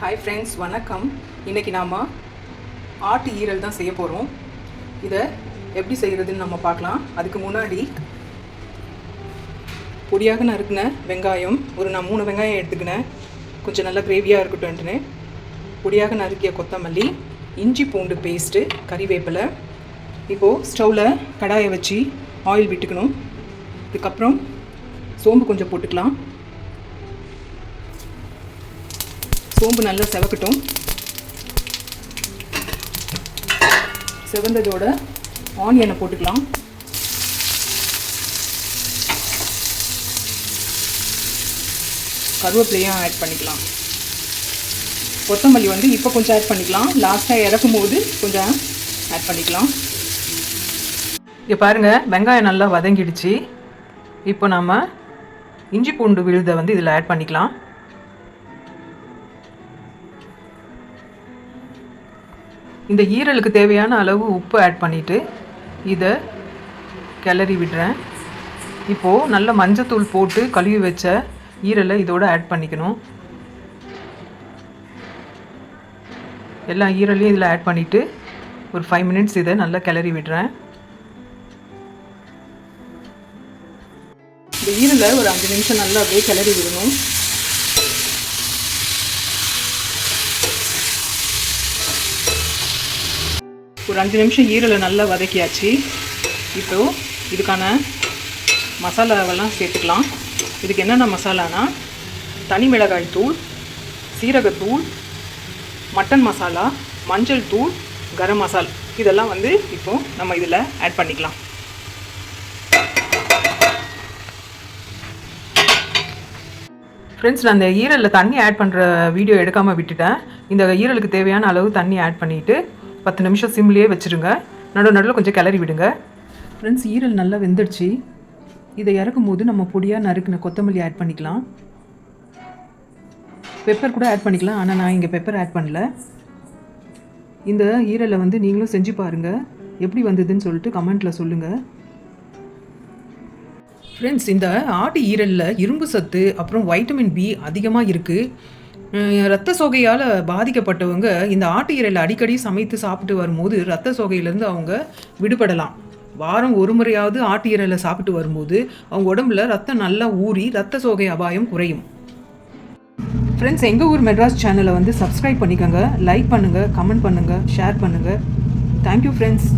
Hi friends வணக்கம். இன்றைக்கி நாம் ஆட்டு ஈரல் தான் செய்ய போகிறோம் இதை எப்படி செய்கிறதுன்னு நம்ம பார்க்கலாம். அதுக்கு முன்னாடி பொடியாக நறுக்கின வெங்காயம் ஒரு நான் மூணு வெங்காயம் எடுத்துக்கினேன். கொஞ்சம் நல்லா கிரேவியாக இருக்கட்டும்ட்டுன்னு பொடியாக நறுக்கிய கொத்தமல்லி இஞ்சி பூண்டு பேஸ்ட்டு கறிவேப்பிலை. இப்போது ஸ்டவ்வில் கடாயை வச்சு ஆயில் விட்டுக்கணும். இதுக்கப்புறம் சோம்பு கொஞ்சம் போட்டுக்கலாம். சோம்பு நல்லா செவக்கட்டும். செவந்ததோட ஆனியனை போட்டுக்கலாம். கருவேப்பிலையும் ஆட் பண்ணிக்கலாம். கொத்தமல்லி வந்து இப்போ கொஞ்சம் ஆட் பண்ணிக்கலாம். லாஸ்ட்டாக இறக்கும் போது கொஞ்சம் ஆட் பண்ணிக்கலாம். இங்கே பாருங்கள் வெங்காயம் நல்லா வதங்கிடுச்சு. இப்போ நாம் இஞ்சி பூண்டு விழுதை வந்து இதில் ஆட் பண்ணிக்கலாம். இந்த ஈரலுக்கு தேவையான அளவு உப்பு ஆட் பண்ணிவிட்டு இதை கிளறி விடுறேன். இப்போது நல்ல மஞ்சத்தூள் போட்டு கழுவி வச்ச ஈரலை இதோடு ஆட் பண்ணிக்கணும். எல்லா ஈரலையும் இதில் ஆட் பண்ணிவிட்டு ஒரு ஃபைவ் மினிட்ஸ் இதை நல்லா கிளறி விடுறேன். இந்த ஈரலை ஒரு அஞ்சு நிமிஷம் நல்லா அப்படியே கிளறி விடணும். ஒரு அஞ்சு நிமிஷம் ஈரலை நல்லா வதக்கியாச்சு. இப்போ இதுக்கான மசாலாவெல்லாம் சேர்த்துக்கலாம். இதுக்கு என்னென்ன மசாலானா தனி மிளகாய் தூள் சீரகத்தூள் மட்டன் மசாலா மஞ்சள் தூள் கரம் மசால். இதெல்லாம் வந்து இப்போ நம்ம இதில் ஆட் பண்ணிக்கலாம். ஃப்ரெண்ட்ஸ் நான் இந்த ஈரலில் தண்ணி ஆட் பண்ணுற வீடியோ எடுக்காமல் விட்டுட்டேன். இந்த ஈரலுக்கு தேவையான அளவு தண்ணி ஆட் பண்ணிவிட்டு பத்து நிமிஷம் சிம்லேயே வச்சுருங்க. நடு நடுவில் கொஞ்சம் கிளறி விடுங்க. ஃப்ரெண்ட்ஸ் ஈரல் நல்லா வெந்துடுச்சு. இதை இறக்கும் போது நம்ம பொடியாக நறுக்கின கொத்தமல்லி ஆட் பண்ணிக்கலாம். பெப்பர் கூட ஆட் பண்ணிக்கலாம். ஆனால் நான் இங்கே பெப்பர் ஆட் பண்ணல. இந்த ஈரலை வந்து நீங்களும் செஞ்சு பாருங்கள் எப்படி வந்ததுன்னு சொல்லிட்டு கமெண்ட்டில் சொல்லுங்கள் ஃப்ரெண்ட்ஸ் இந்த ஆட்டு ஈரலில் இரும்பு சத்து அப்புறம் வைட்டமின் பி அதிகமாக இருக்குது ரத்த சோகையால் பாதிக்கப்பட்டவங்க இந்த ஆட்டு இறையில் அடிக்கடி சமைத்து சாப்பிட்டு வரும்போது ரத்த சோகையிலேருந்து அவங்க விடுபடலாம். வாரம் ஒரு முறையாவது ஆட்டு இறையில் சாப்பிட்டு வரும்போது அவங்க உடம்புல ரத்தம் நல்லா ஊறி ரத்த சோகை அபாயம் குறையும். ஃப்ரெண்ட்ஸ் எங்கள் ஊர் மெட்ராஸ் சேனலை வந்து சப்ஸ்கிரைப் பண்ணிக்கோங்க லைக் பண்ணுங்கள் கமெண்ட் பண்ணுங்கள் ஷேர் பண்ணுங்கள் தேங்க்யூ ஃப்ரெண்ட்ஸ்